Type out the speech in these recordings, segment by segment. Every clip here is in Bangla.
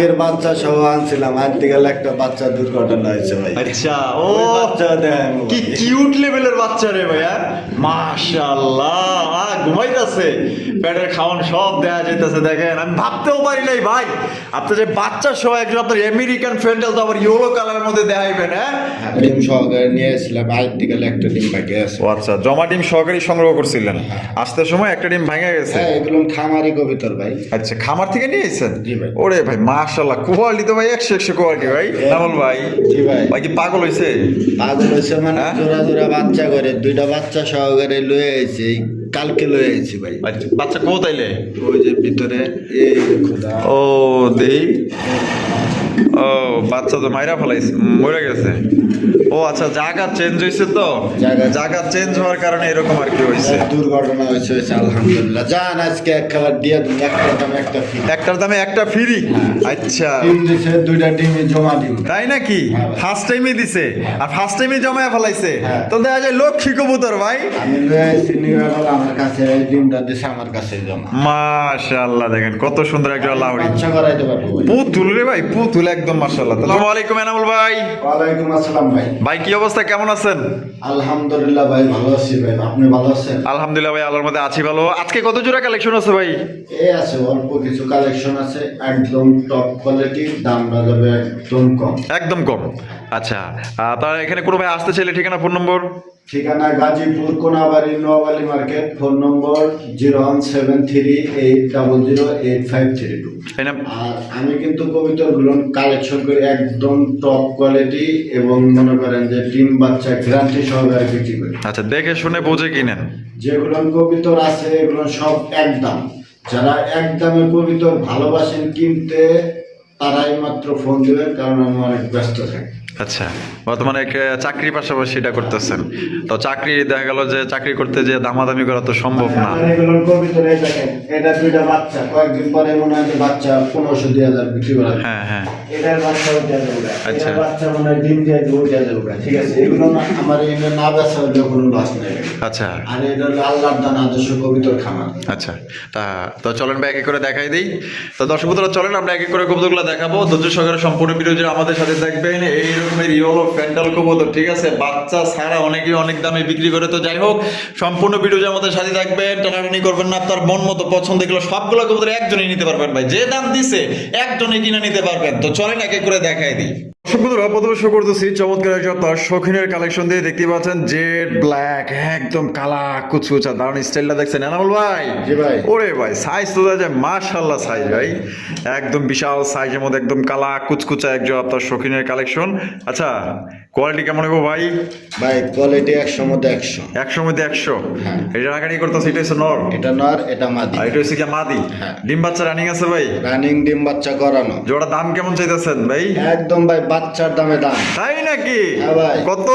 এর বাচ্চা সহ আনছিলাম। আনতে গেলে একটা বাচ্চা দুর্ঘটনা হয়েছে ভাই। আচ্ছা ও বাচ্চা দেন কি কিউট লেভেলের বাচ্চা রে ভাইয়া মাশাআল্লাহ আহ, ঘুমাইতেছে। পেটের খাওয়ান সব দেয়া যাইতেছে দেখেন। আমি ভাবতেও পারি নাই ভাই। আপনি যে বাচ্চা সহ একজন আপনার আমেরিকান ফ্রেন্ডেল তো আবার ইয়েলো কালারের মধ্যে দেখাইবেন হ্যাঁ? ডিম সহকারে নিয়ে এসেছিলাম আনতে গেলে একটা ডিম বাকি আছে। ও আচ্ছা জমা ডিম সহকারী সংগ্রহ করছিলেন। আসতে সময় একটা ডিম ভেঙে গেছে। হ্যাঁ এগুলো খামারি কবিতর ভাই। আচ্ছা খামার থেকে নিয়ে এসেছেন? জি ভাই। ওরে ভাই মাশাল্লাহ কোয়ালিটি তো ভাই একশো একশো কোয়ালিটি ভাই। নামল ভাই। জি ভাই। ভাই কি পাগল হয়েছে পাগল হয়েছে মানে হ্যাঁ? জোড়া জোড়া বাচ্চা করে দুইটা বাচ্চা সহকারে লয়ে আইছি কালকে লয়ে আইছি ভাই। বাচ্চা কোথাইলে ওই যে ভিতরে এই খোদা ও দেই। ও বাচ্চা তো মাইরা ফেলাইছে মরে গেছে। ও আচ্ছা জায়গা চেঞ্জ হয়েছে তো? জায়গা- চেঞ্জ হওয়ার কারণে এরকম আর কি হয়েছে দুর্ঘটনা হয়েছে হয়েছে আলহামদুলিল্লাহ। যান আজকে এক খাবার দিয়ে দিন একটা দাম একটা ফ্রি একটার দামে একটা ফ্রি আচ্ছা। ডিম দিছে দুইটা ডিমে জমা ডিম তাই নাকি? হ্যাঁ ফার্স্ট টাইমে দিছে? আর ফার্স্ট টাইমে জমায় ফেলাইছে? হ্যাঁ। তো দেখা যায় লক্ষ্মী কবুতর ভাই। আমি আমার কাছে ডিমটা দিছে আমার কাছে জমা। মাশাআল্লাহ দেখেন কত সুন্দর একটা লাউড়ি। পুতুল রে ভাই পুতুল। একদম মাশাআল্লাহ। আসসালামু আলাইকুম এনামুল ভাই। ওয়ালাইকুম আসসালাম ভাই। ভাই কি অবস্থা? কেমন আছেন? আলহামদুলিল্লাহ ভাই ভালো আছি ভাই। আপনি ভালো আছেন? আলহামদুলিল্লাহ ভাই আল্লাহর মধ্যে আছি ভালো। আজকে কত জোড়া কালেকশন আছে ভাই? আছে অল্প কিছু কালেকশন আছে। একদম টপ কোয়ালিটি দামটা যাবে একদম কম। একদম কম। আচ্ছা তার এখানে কোনো ভাই আসতে চাইলে ঠিকানা ফোন নম্বর ঠিকানা Gazipur Konabari Noyabali market phone number zero one seven three eight double zero eight five three two. আর আমি কিন্তু কবিতাগুলো কালেকশন করি একদম টপ কোয়ালিটি এবং মনে করেন যে টিম বাচ্চা গ্যারান্টি সহকারে বিক্রি করি। আচ্ছা দেখে শুনে বুঝে কিনেন। যেগুলো কবিতর আছে এগুলো সব একদম। যারা একদমে কবিতর ভালোবাসেন কিনতে তারাই মাত্র ফোন দেবেন কারণ আমি অনেক ব্যস্ত থাকি। আচ্ছা বর্তমানে চাকরির পাশাপাশি এটা করতেছেন। তো চাকরি দেখা গেল যে চাকরি করতে যে দামাদামি করা তো সম্ভব না। এটা দুইটা বাচ্চা কয়েকদিন পরে মনে হয় বাচ্চা পনেরোশো দুই হাজার বিক্রি করা হ্যাঁ হ্যাঁ। এটার বাচ্চা উঠে যাবে আচ্ছা। বাচ্চা মনে হয় ডিম দিয়ে উঠে যাবে ঠিক আছে? এগুলো আমার এগুলো না বেচা হলে কোনো লস নেই। আচ্ছা। আর এটা হলো আল্লাহর আদর্শ কবিতর খামার। আচ্ছা। তা তো চলেন ভাই এক এক করে দেখাই দিই। তো দর্শক চলেন আমরা এক করে কবুতরগুলো দেখাবো। ধৈর্য সহকারে সম্পূর্ণ ভিডিও আমাদের সাথে দেখবেন, এই রকমের ইয়েলো প্যান্ডাল কবুতর, ঠিক আছে? বাচ্চা ছাড়া অনেকে অনেক দামে বিক্রি করে। তো যাই হোক, সম্পূর্ণ ভিডিও আমাদের সাথে থাকবেন টানাটানি করবেন না, আপনার মন মতো পছন্দ এগুলো সবগুলো কবুতর একজনই নিতে পারবেন ভাই। যে দাম দিছে, একজনই কিনে নিতে পারবেন। তো চলেন এক করে দেখাই দিই। বন্ধুরা প্রথমে করতেছি চমৎকার একটা তার শৌখিনের কালেকশন দিয়ে দেখতে পাচ্ছেন জেড ব্ল্যাক একদম কালা কুচকুচা দারুণ স্টাইলটা দেখছেন। এনামুল ভাই? ভাই। ওরে ভাই সাইজ তো যায় মাশাল্লাহ সাইজ ভাই। একদম বিশাল সাইজের মধ্যে একদম কালা কুচকুচা একজন আপনার শৌখিনের কালেকশন আচ্ছা কোয়ালিটি কেমন হবে ভাই? ভাই কোয়ালিটি একশো মধ্যে একশো। একশো মধ্যে একশো? হ্যাঁ। এটা রাখানি করতেছে এটা হচ্ছে নর? এটা নর এটা মাদি। আর এটা হচ্ছে কি মাদি? হ্যাঁ। ডিম বাচ্চা রানিং আছে ভাই? রানিং ডিম বাচ্চা করানো জোড়া দাম কেমন চাইতেছেন ভাই? একদম ভাই বাচ্চার দামে দাম। তাই নাকি? হ্যাঁ কত?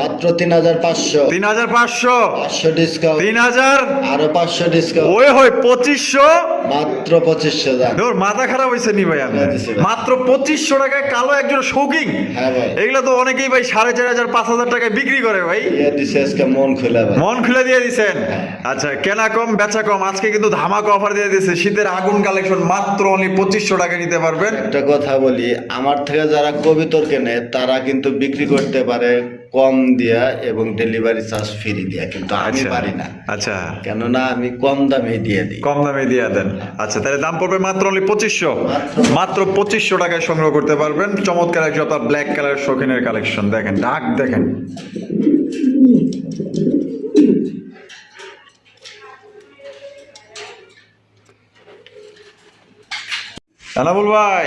মাত্র তিন হাজার পাঁচশো। তিন হাজার পাঁচশো। পাঁচশো ডিসকাউন্ট তিন হাজার? আরও পাঁচশো ডিসকাউন্ট ওই হয় পঁচিশশো? মাত্র পঁচিশশো দাম। তোর মাথা খারাপ হয়েছে নি ভাই? হ্যাঁ। মাত্র পঁচিশশো টাকায় কালো একজন শৌকিং হ্যাঁ ভাই। এগুলো তো অনেকেই ভাই সাড়ে চার হাজার পাঁচ হাজার টাকায় বিক্রি করে ভাই। ইয়ে দিছে আজকে মন খুলে মন খুলে দিয়ে দিছেন? আচ্ছা কেনা কম বেচা কম আজকে কিন্তু ধামাকা অফার দিয়ে দিয়েছে শীতের আগুন কালেকশন মাত্র অনলি পঁচিশশো টাকা নিতে পারবেন। একটা কথা বলি আমার থেকে যারা কবিতর কেনে তারা কিন্তু বিক্রি করতে পারে কম দিয়া এবং ডেলিভারি চার্জ ফ্রি দিয়া কিন্তু আমি আচ্ছা পারি না। আচ্ছা। কেননা আমি কম দামে দিয়ে দিই। কম দামে দিয়ে দেন। আচ্ছা তাহলে দাম পড়বে মাত্র অনলি পঁচিশশো। মাত্র- পঁচিশশো টাকায় সংগ্রহ করতে পারবেন। চমৎকার একজন আপনার ব্ল্যাক কালার শৌখিনের কালেকশন দেখেন ডাক দেখেন। আনাবুল ভাই।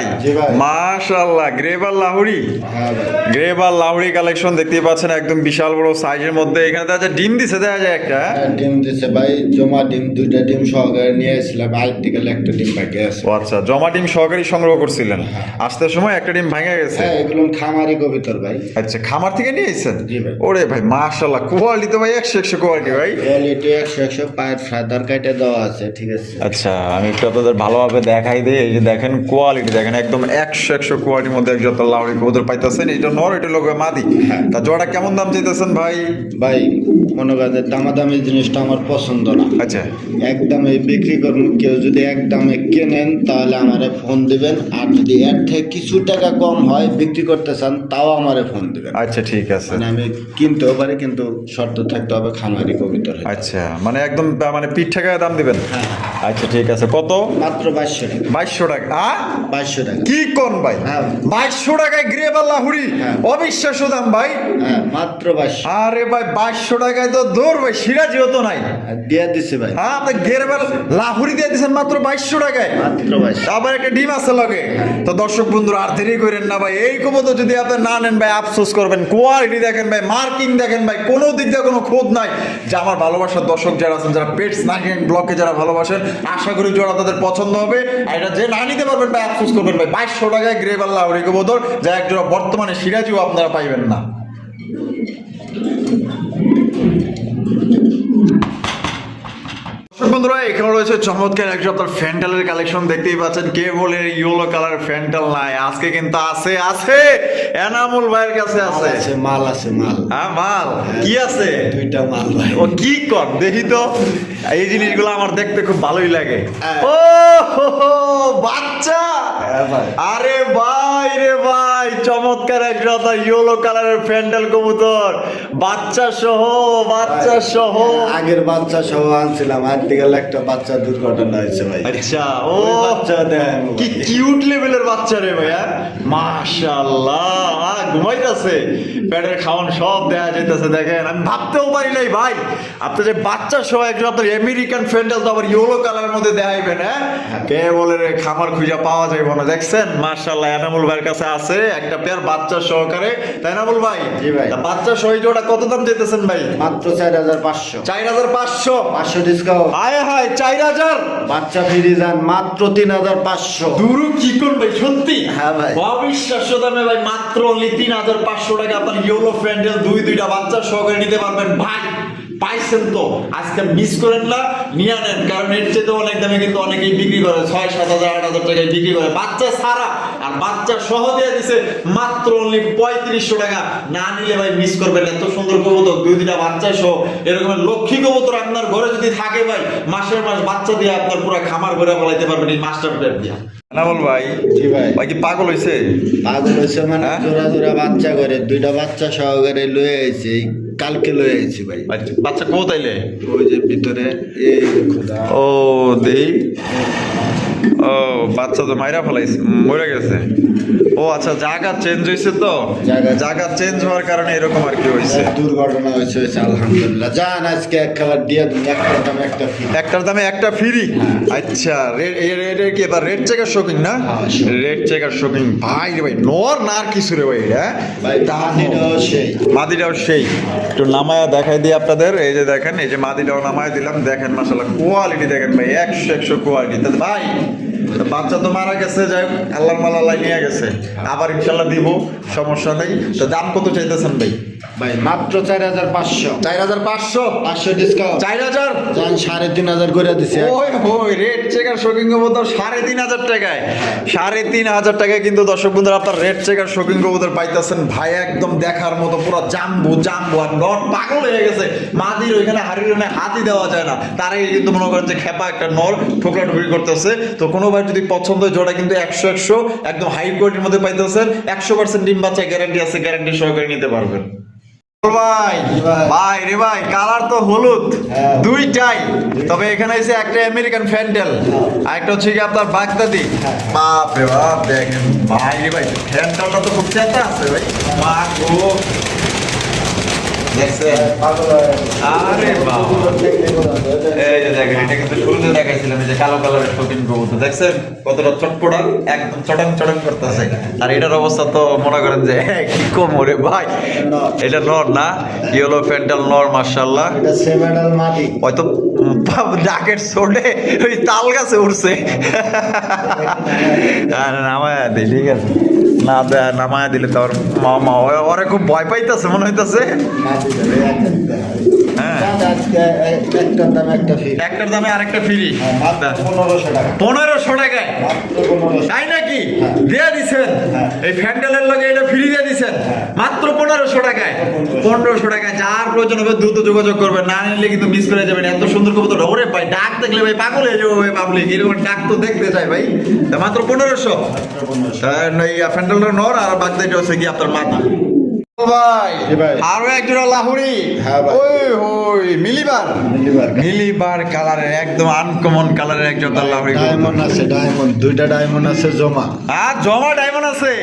মাশাল্লাহ গ্রেবার লাহুরি হ্যাঁ গ্রেবার লাহুরি কালেকশন দেখতেই পাচ্ছেন একদম বিশাল বড় সাইজের মধ্যে। এখানে দেখা যায় ডিম দিছে দেখা যায় একটা হ্যাঁ, ডিম দিছে ভাই জমা ডিম দুইটা ডিম সহকারে নিয়ে এসেছিলাম আরেকটি গেলে একটা ডিম আছে। ও আচ্ছা জমা ডিম সহকারী সংগ্রহ করছিলেন? আসতে সময় একটা ডিম ভেঙে গেছে? হ্যাঁ এগুলো খামারি কবিতর ভাই। আচ্ছা খামার থেকে নিয়ে এসেছেন? জি ভাই। ওরে ভাই মাশাল্লাহ কোয়ালিটি তো ভাই একশো একশো কোয়ালিটি ভাই। কোয়ালিটি একশো একশো পায়ের ফ্রাদার কাইটে দেওয়া আছে ঠিক আছে। আচ্ছা আমি একটু আপনাদের ভালোভাবে দেখাই দিই এই যে দেখেন কোয়ালিটি দেখেন একদম একশো একশো কোয়ালিটির মধ্যে একজন লাউরি কবুতর পাইতেছেন। এটা নর এটা লোক মাদি। হ্যাঁ। তা জোড়া কেমন দাম চাইতেছেন ভাই? ভাই মনে করেন দামাদামি জিনিসটা আমার পছন্দ না। আচ্ছা। একদমে বিক্রি করুন কেউ যদি একদমে কেনেন তাহলে আমারে ফোন দিবেন। আর যদি এর থেকে কিছু টাকা কম হয় বিক্রি করতে চান তাও আমারে ফোন দিবেন। আচ্ছা ঠিক আছে। মানে আমি কিনতেও পারি কিন্তু শর্ত থাকতে হবে খামারি কবিতর আচ্ছা মানে একদম মানে পিঠ টাকায় দাম দিবেন? হ্যাঁ। আচ্ছা ঠিক আছে। কত? মাত্র বাইশশো টাকা। বাইশশো টাকা। আ? বাইশশো টাকা। কি কোন ভাই? হ্যাঁ। বাইশশো টাকায় হ্যাঁ। অবিশ্বাস্য দাম ভাই। হ্যাঁ মাত্র বাইশশো। আরে ভাই বাইশশো টাকায় তো দৌড় ভাই সিরাজিও তো নাই। দিয়ে দিচ্ছে ভাই। হ্যাঁ আপনি গ্রেবার লাহুরি দিয়ে দিচ্ছেন মাত্র বাইশশো টাকায়। মাত্র বাইশশো। আবার একটা ডিম আছে লগে। তো দর্শক বন্ধুরা আর দেরি করেন না ভাই। এই কবুতর যদি আপনি না নেন ভাই আফসোস করবেন। কোয়ালিটি দেখেন ভাই মার্কিং দেখেন ভাই কোনো দিক দিয়ে কোনো খোঁজ নাই। যে আমার ভালোবাসার দর্শক যারা আছেন যারা পেটস নাইন ব্লকে যারা ভালোবাসেন আশা করি যারা তাদের পছন্দ হবে। আর এটা যে না নিতে পারবেন ভাই? আফসোস করবেন ভাই। বাইশশো টাকায় গ্রেভাল্লা ওই যা একজন বর্তমানে সিরাজিও আপনারা পাইবেন না। বন্ধুরা এখানে রয়েছে চমৎকার একজন আপনার ফ্যান্টালের কালেকশন দেখতেই পাচ্ছেন কে বলে ইয়েলো কালার ফ্যান্টাল নাই। আজকে কিন্তু আছে আছে! এনামুল ভাইয়ের কাছে আছে। আছে মাল আছে মাল। হ্যাঁ মাল। কি আছে? দুইটা মাল ভাই। ও কি কর দেখি তো। এই জিনিসগুলো আমার দেখতে খুব ভালোই লাগে। হ্যাঁ। ও বাচ্চা! হ্যাঁ আরে ভাই রে ভাই চমৎকার একটা ইয়েলো কালারের ফ্যান্ডেল কবুতর। বাচ্চা সহ বাচ্চা সহ। আগের বাচ্চা সহ আনছিলাম আর একটা বাচ্চা দুর্ঘটনা হয়েছে ভাই। আচ্ছা ও বাচ্চা কি কিউট লেভেলের বাচ্চা রে ভাইয়া। মাশাআল্লাহ ঘুমাইতেছে। পেটের খাওয়ান সব দেয়া যাইতেছে দেখেন। আমি ভাবতেও পারি নাই ভাই। যে বাচ্চা সহ একজন আপনার আমেরিকান তো আবার ইয়েলো কালারের মধ্যে দেখাইবেন হ্যাঁ? কে বলে রে খামার খুঁজে পাওয়া যাইব না দেখছেন? মাশাআল্লাহ এনামুল ভাইয়ের কাছে আছে একটা পেয়ার বাচ্চা সহকারে। তাই না বল ভাই জি ভাই। বাচ্চা সহ জোড়া কত দাম চাইতেছেন ভাই? মাত্র চার হাজার পাঁচশো। চার হাজার পাঁচশো। পাঁচশো ডিসকাউন্ট আয় হায় চার হাজার? বাচ্চা ফিরে যান মাত্র তিন হাজার পাঁচশো। দুরু কি করবে সত্যি? হ্যাঁ ভাই। অবিশ্বাস্য দামে ভাই মাত্র অনলি তিন হাজার পাঁচশো টাকা। আপনার ইয়েলো ফ্যান্ডেল দুই দুইটা বাচ্চা সহকারে নিতে পারবেন। ভাই পাইছেন তো। আজকে মিস করেন না নিয়ে নেন কারণ এর চেয়ে অনেক দামে কিন্তু অনেকেই বিক্রি করে ছয় সাত হাজার আট হাজার টাকায় বিক্রি করে। বাচ্চা ছাড়া আর বাচ্চা সহ দিয়ে দিছে মাত্র অনলি পঁয়ত্রিশশো টাকা। না নিলে ভাই মিস করবেন এত সুন্দর কবুতর দুই দুইটা বাচ্চা সহ। এরকম লক্ষ্মী কবুতর আপনার ঘরে যদি থাকে ভাই মাসের মাস বাচ্চা দিয়ে আপনার পুরো খামার ঘরে বলাইতে পারবেন এই মাস্টার প্লেট দিয়ে। ভাই জি ভাই। ভাই কি পাগল হইছে? পাগল হয়েছে মানে হ্যাঁ? জোড়া জোড়া বাচ্চা করে দুইটা বাচ্চা সহকারে লয়ে আইছি। কালকে লয়ে আইছি ভাই। বাচ্চা- কোথায় লয়ে? ওই যে ভিতরে এই খোদা। ও দেহি ও বাচ্চা তো মাইরা ফেলাইছে মরে গেছে। ও আচ্ছা জায়গা চেঞ্জ হয়েছে তো? জায়গা- চেঞ্জ হওয়ার কারণে এরকম আর কি হয়েছে দুর্ঘটনা হয়েছে আলহামদুলিল্লাহ। যান আজকে এক খেলা দিয়ে দিন একটা দাম একটা ফি একটার দামে একটা ফ্রি আচ্ছা রে- এ- এ- এটা কি এবার রেড চেকার শপিং না? হ্যাঁ, রেড চেকার শপিং ভাই রে ভাই নর না আর কিছু রে ভাই হ্যাঁ? মাদিটাও সেই। একটু নামায়া দেখাই দিই আপনাদের এই যে দেখেন এই যে মাদিটাও নামায় দিলাম দেখেন মাসাল্লাহ কোয়ালিটি দেখেন ভাই একশো একশো কোয়ালিটি ভাই বাচ্চা তো মারা গেছে যাই হোক আল্লাহর মাল্লাহ নিয়ে গেছে। আবার ইনশাল্লাহ দিব সমস্যা নেই। তো দাম কত চাইতেছেন ভাই? ভাই মাত্র চার হাজার পাঁচশো। চার হাজার পাঁচশো? পাঁচশো ডিসকাউন্ট চার হাজার? যান সাড়ে তিন হাজার করে দিছে। ওই ওই রেড চেকার কবুতর সাড়ে তিন হাজার টাকায়। সাড়ে তিন হাজার টাকায় কিন্তু দর্শক বন্ধুরা আপনার রেড চেকার কবুতর পাইতেছেন। ভাই একদম দেখার মতো পুরো জাম্বু জাম্বু আর নট পাগল হয়ে গেছে। মাদির ওইখানে হাড়ির হাতই দেওয়া যায় না। তার আগে কিন্তু মনে করেন যে খেপা একটা নর ঠোকরা ঠুকরি করতেছে। তো কোনো ভাই যদি পছন্দ হয় জোড়া কিন্তু একশো একশো একদম হাই কোয়ালিটির মধ্যে পাইতেছেন একশো পার্সেন্ট ডিম বাচ্চা গ্যারান্টি আছে গ্যারান্টি সহকারে নিতে পারবেন। ভাই ভাই। ভাই রে ভাই কালার তো হলুদ হ্যাঁ। দুইটাই। তবে এখানে এসে একটা আমেরিকান ফ্যান্ডেল আর একটা হচ্ছে কি আপনার বাগদাদি। বাপ রে বাপ দেখেন। ভাই রে ভাই ফ্যান্ডেলটা তো খুব চেতা আছে ভাই। মা গো। দেখছেন আরে বাবা। এই যে দেখেন এটা কিন্তু দেখাইছিলাম যে কালো কালারের শৌখিন কবুতর। দেখছেন কতটা চটপটা? একদম চটং চটং করতেছে। আর এটার অবস্থা তো মনে করেন যে কি কম ভাই। এটা নর না ইয়েলো নর মার্শাল্লাহ হয়তো ডাকের ছোটে ওই তাল গাছে উঠছে আর দিই ঠিক আছে। না দে- নামায় দিলে তো ওর মামা ওরে খুব ভয় পাইতেছে মনে হইতাছে। হ্যাঁ। একটার দাম আরেকটা ফ্রি পনেরোশো টাকা পনেরোশো টাকায় তাই নাকি হ্যাঁ। দিয়ে দিছেন হ্যাঁ। এই ফ্যান্ডেলের লগে এটা ফ্রি দিয়ে হ্যাঁ। মাত্র পনেরোশো টাকায়। পনেরোশো। টাকায় যার প্রয়োজন হবে দ্রুত যোগাযোগ করবেন। না নিলে কিন্তু মিস করে যাবেন। এত সুন্দর কবুতর। ওরে ভাই ডাক দেখলে ভাই পাগল হয়ে যাব ভাই পাবলিক এরকম ডাক তো দেখতে চাই ভাই। তা মাত্র পনেরোশো। মাত্র পনেরোশো। ফ্যান্ডেলটা নর আর বাগদাইটা হচ্ছে কি আপনার মাথা। ভাই। জি ভাই। আরও লাহুরি হ্যাঁ ওই ওই মিলিবার। মিলিবার মিলিবার কালারের একদম আনকমন কালারের একজোড়া লাহুরি ডায়মন্ড আছে ডায়মন্ড দুইটা ডায়মন্ড আছে জমা। আর জমা ডায়মন্ড আছে?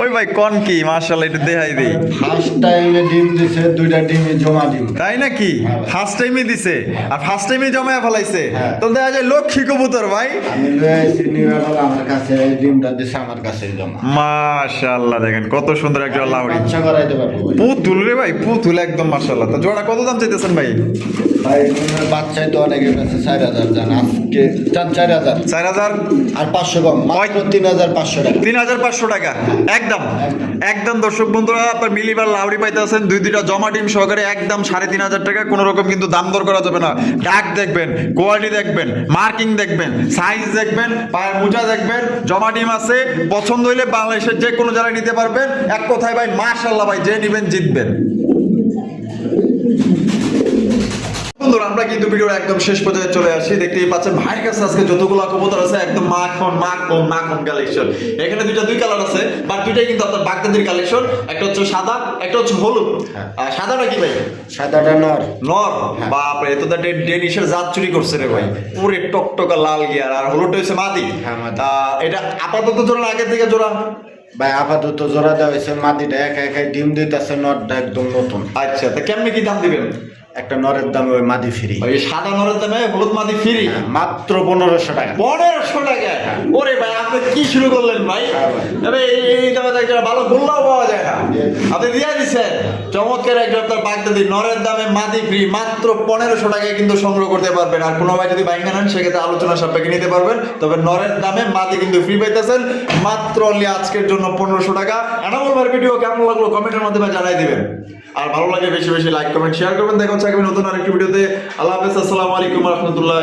ওই ভাই কোন কি? মার্শাল একটু দেখাই দিই। ফার্স্ট টাইমে ডিম দিছে দুইটা ডিমে জমা ডিম তাই নাকি? হ্যাঁ ফার্স্ট টাইমে দিছে। আর ফার্স্ট টাইমে জমায় ফেলাইছে। হ্যাঁ। তো দেখা যায় লক্ষ্মী কবুতর ভাই। আমি আমার কাছে ডিমটা দিছে আমার কাছে জমা। মাশাআল্লাহ দেখেন কত সুন্দর একজন পারব ভাই। পুতুল রে ভাই পুতুল একদম মাশাআল্লাহ। তো জোড়া কত দাম চাইতেছেন ভাই? ভাই ডিমের তো অনেকের কাছে চার হাজার জান আজকে চার চার হাজার। চার হাজার? আর পাঁচশো কম মাত্র তিন হাজার পাঁচশো টাকা। তিন হাজার পাঁচশো টাকা? একদম। একদম। দর্শক বন্ধুরা আপনার মিলিবার লাউড়ি পাইতে আছেন দুই দুইটা জমা ডিম সহকারে একদম সাড়ে তিন হাজার টাকা কোনো রকম কিন্তু দাম দর করা যাবে না। ডাক দেখবেন কোয়ালিটি দেখবেন মার্কিং দেখবেন সাইজ দেখবেন পায়ের মোজা দেখবেন জমা ডিম আছে পছন্দ হইলে বাংলাদেশের যে কোনো জায়গায় নিতে পারবেন। এক কথায় ভাই মার্শাল্লাহ ভাই যে নিবেন জিতবেন। বন্ধুরা আমরা কিন্তু ভিডিওর একদম শেষ পর্যায়ে চলে আসি। দেখতেই পাচ্ছেন ভাইয়ের কাছে আজকে যতগুলো কবুতর আছে একদম মাখন মাখন মাখন কালেকশন এখানে দুইটা দুই কালার আছে বাট দুইটাই কিন্তু আপনার বাগদাদির কালেকশন একটা হচ্ছে সাদা একটা হচ্ছে হলুদ। সাদাটা কি ভাই? সাদাটা নর। নর? বাপরে তো ডেনিশের জাত চুরি করছে রে ভাই। পুরে টকটকা লাল গিয়ার। আর হলুদটা হচ্ছে মাদি। হ্যাঁ, এটা আপাতত জোড়া আগের থেকে জোড়া? ভাই আপাতত জোড়া দেওয়া হয়েছে মাটিটা একা একাই ডিম দিতেছে নটটা একদম নতুন আচ্ছা তা কেমনি কি দাম দিবেন একটা নরের দামে ওই মাদি ফ্রি ওই সাদা নরের দামে হলুদ মাদি ফ্রি মাত্র পনেরোশো টাকা পনেরোশো টাকা ওরে ভাই আপনি কি শুরু করলেন ভাই হ্যাঁ এই দামে একটা ভালো গোল্লাও পাওয়া যায় না আপনি দিয়ে দিচ্ছেন চমৎকার একটা আপনার বাগদাদি নরের দামে মাদি ফ্রি মাত্র পনেরোশো টাকায় কিন্তু সংগ্রহ করতে পারবেন। আর কোনো ভাই যদি বাইঙ্গা নেন, সেক্ষেত্রে আলোচনা সাপেক্ষে নিতে পারবেন। তবে নরের দামে মাদি কিন্তু ফ্রি পাইতেছেন, মাত্র অনলি আজকের জন্য পনেরোশো টাকা। এনামল ভাই ভিডিও কেমন লাগল কমেন্টের মাধ্যমে জানাই দিবেন। আর ভালো লাগে বেশি বেশি লাইক কমেন্ট শেয়ার করবেন। দেখা হচ্ছে নতুন আরেকটি ভিডিওতে আল্লাহ হাফেজ, আসসালামু আলাইকুম রহমতুল্লাহ